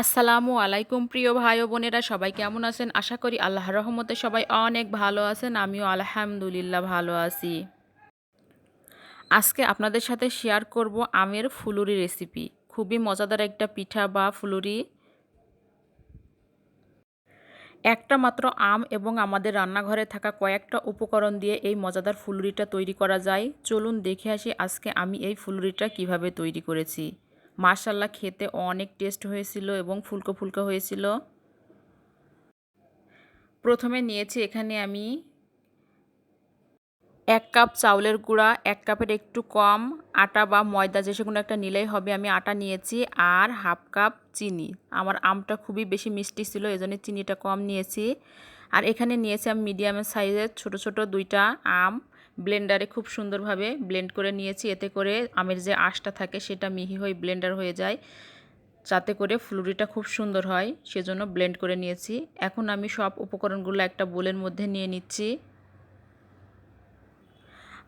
আসসালামু আলাইকুম, প্রিয় ভাই ও বোনেরা, সবাই কেমন আছেন? আশা করি আল্লাহর রহমতে সবাই অনেক ভালো আছেন, আমিও আলহামদুলিল্লাহ ভালো আছি। আজকে আপনাদের সাথে শেয়ার করব আমের ফুলুরি রেসিপি খুবই মজাদার একটা পিঠা বা ফুলুরি। একটা মাত্র আম এবং আমাদের রান্নাঘরে থাকা কয়েকটা উপকরণ দিয়ে এই মজাদার ফুলুরিটা তৈরি করা যায়। চলুন দেখে আসি আজকে আমি এই ফুলুরিটা কীভাবে তৈরি করেছি। মার্শাল্লাহ খেতে অনেক টেস্ট হয়েছিল এবং ফুলকো ফুলকো হয়েছিল। প্রথমে নিয়েছি এখানে আমি এক কাপ চাউলের গুঁড়া, এক কাপের একটু কম আটা বা ময়দা, যে কোনো একটা নিলেই হবে। আমি আটা নিয়েছি আর হাফ কাপ চিনি। আমার আমটা খুবই বেশি মিষ্টি ছিল, এজন্য চিনিটা কম নিয়েছি। আর এখানে নিয়েছি আমি মিডিয়ামের সাইজের ছোট ছোট দুইটা আম। ব্লেন্ডারে খুব সুন্দরভাবে ব্লেন্ড করে নিয়েছি। এতে করে আমের যে আঁশটা থাকে সেটা মিহি হয়ে ব্লেন্ডার হয়ে যায়। যাতে করে ফ্লুরিটা খুব সুন্দর হয়, সেজন্য ব্লেন্ড করে নিয়েছি। এখন আমি সব উপকরণগুলো একটা বোলের মধ্যে নিয়ে নিচ্ছি।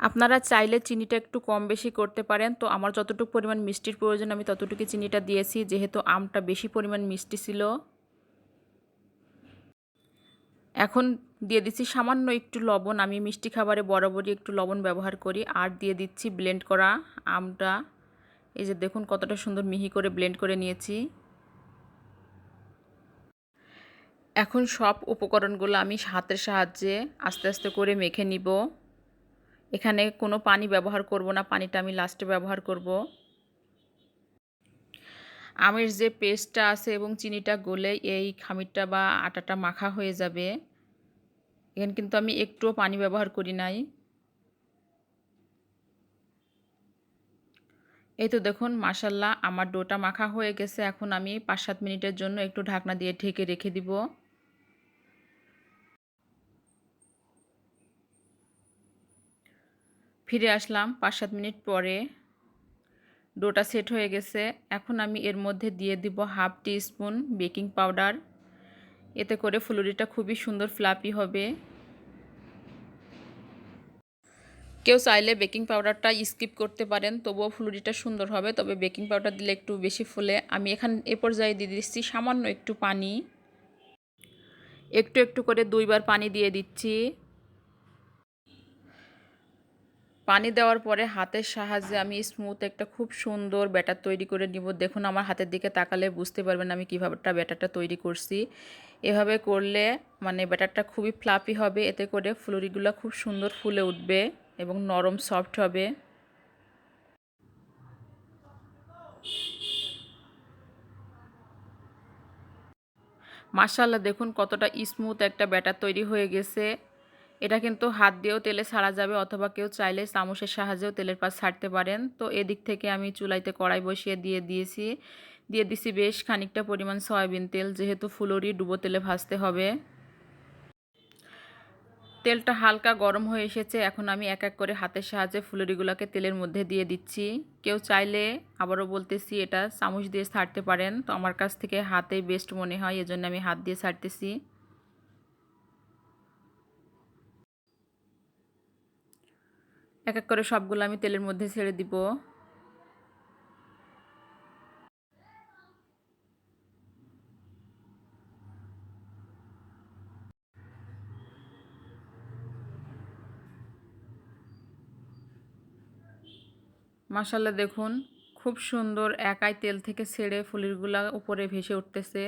আপনারা চাইলে চিনিটা একটু কম বেশি করতে পারেন। তো আমার যতটুকু পরিমাণ মিষ্টির প্রয়োজন, আমি ততটুকু চিনিটা দিয়েছি। যেহেতু আমটা বেশি পরিমাণ মিষ্টি ছিল। এখন দিয়ে দিচ্ছি সামান্য একটু লবণ। আমি মিষ্টি খাবারে বরাবরই একটু লবণ ব্যবহার করি। আর দিয়ে দিচ্ছি ব্লেন্ড করা আমটা। এই যে দেখুন কতটা সুন্দর মিহি করে ব্লেন্ড করে নিয়েছি। এখন সব উপকরণগুলো আমি হাতের সাহায্যে আস্তে আস্তে করে মেখে নিব। এখানে কোনো পানি ব্যবহার করব না, পানিটা আমি লাস্টে ব্যবহার করব। আমের যে পেস্টটা আছে এবং চিনিটা গলে এই খামিরটা বা আটাটা মাখা হয়ে যাবে। এখানে কিন্তু আমি একটুও পানি ব্যবহার করি নাই। এই তো দেখুন মাসাল্লাহ আমার ডোটা মাখা হয়ে গেছে। এখন আমি পাঁচ সাত মিনিটের জন্য একটু ঢাকনা দিয়ে ঢেকে রেখে দিব। ফিরে আসলাম পাঁচ সাত মিনিট পরে। ডোটা সেট হয়ে গেছে। এখন আমি এর মধ্যে দিয়ে দিব half teaspoon baking powder. এতে করে ফুলুরিটা খুবই সুন্দর ফ্লাপি হবে। কেউ চাইলে বেকিং পাউডারটা স্কিপ করতে পারেন, তবুও ফুলুরিটা সুন্দর হবে। তবে বেকিং পাউডার দিলে একটু বেশি ফুলে। আমি এখান, এ পর্যায়ে দিয়ে দিচ্ছি সামান্য একটু পানি। একটু একটু করে দুইবার পানি দিয়ে দিচ্ছি। পানি দেওয়ার পরে হাতের সাহায্যে আমি স্মুথ একটা খুব সুন্দর ব্যাটার তৈরি করে নিব। দেখুন, আমার হাতের দিকে তাকালে বুঝতে পারবেন আমি কীভাবেটা ব্যাটারটা তৈরি করছি। এভাবে করলে মানে ব্যাটারটা খুবই ফ্লাপি হবে, এতে করে ফুলুরিগুলো খুব সুন্দর ফুলে উঠবে। এবং নরম সফট হবে। মার্শাল্লাহ দেখুন কতটা স্মুথ একটা ব্যাটার তৈরি হয়ে গেছে। এটা কিন্তু হাত দিয়েও তেলে ছাড়া যাবে অথবা কেউ চাইলে চামচের সাহায্যেও তেলের পাশ ছাড়তে পারেন। তো এদিক থেকে আমি চুলাইতে কড়াই বসিয়ে দিয়ে দিয়েছি। দিয়ে দিছি বেশ খানিকটা পরিমাণ সয়াবিন তেল, যেহেতু ফুলরি ডুবো তেলে ভাজতে হবে। তেলটা হালকা গরম হয়ে এসেছে, এখন আমি এক এক করে হাতের সাহায্যে ফুলরিগুলোকে তেলের মধ্যে দিয়ে দিচ্ছি। কেউ চাইলে আবারও বলতেছি, এটা চামচ দিয়ে ছাড়তে পারেন। তো আমার কাছ থেকে হাতেই বেস্ট মনে হয়, এজন্য আমি হাত দিয়ে ছাড়তেছি এক এক করে সবগুলো আমি তেলের মধ্যে ছেড়ে দিব। মাসাল্লাহ দেখুন, খুব সুন্দর একাই তেল থেকে ছেড়ে ফুলিরগুলা উপরে ভেসে উঠতেছে।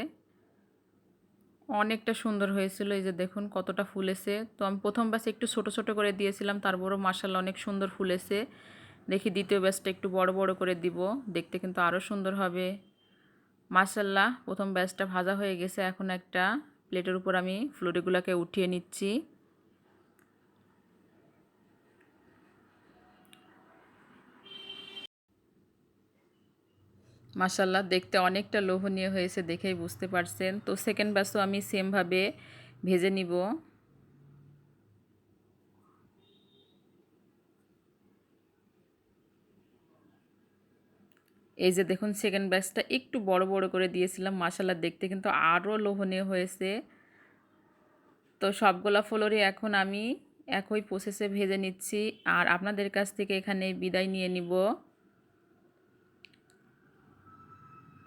অনেকটা সুন্দর হয়েছিল, এই যে দেখুন কতটা ফুলেছে। তো আমি প্রথম ব্যাসে একটু ছোট ছোট করে দিয়েছিলাম, তারপরও মাসাল্লাহ অনেক সুন্দর ফুলেছে। দেখি দ্বিতীয় ব্যাসটা একটু বড় বড় করে দিব, দেখতে কিন্তু আরও সুন্দর হবে। মাসাল্লাহ প্রথম ব্যাসটা ভাজা হয়ে গেছে, এখন একটা প্লেটের উপর আমি ফ্লুরিগুলোকে উঠিয়ে নিচ্ছি। মাসাল্লাহ দেখতে অনেকটা লোভনীয় হয়েছে দেখেই বুঝতে পারছেন। তো সেকেন্ড ব্যাসও আমি সেমভাবে ভেজে নিব। এই যে দেখুন সেকেন্ড ব্যাচটা একটু বড় বড় করে দিয়েছিলাম মাসাল্লা দেখতে কিন্তু আরও লোভনীয় হয়েছে। তো সবগুলা ফ্লোরে এখন আমি একই প্রসেসে ভেজে নিচ্ছি। আর আপনাদের কাছ থেকে এখানে বিদায় নিয়ে নিব।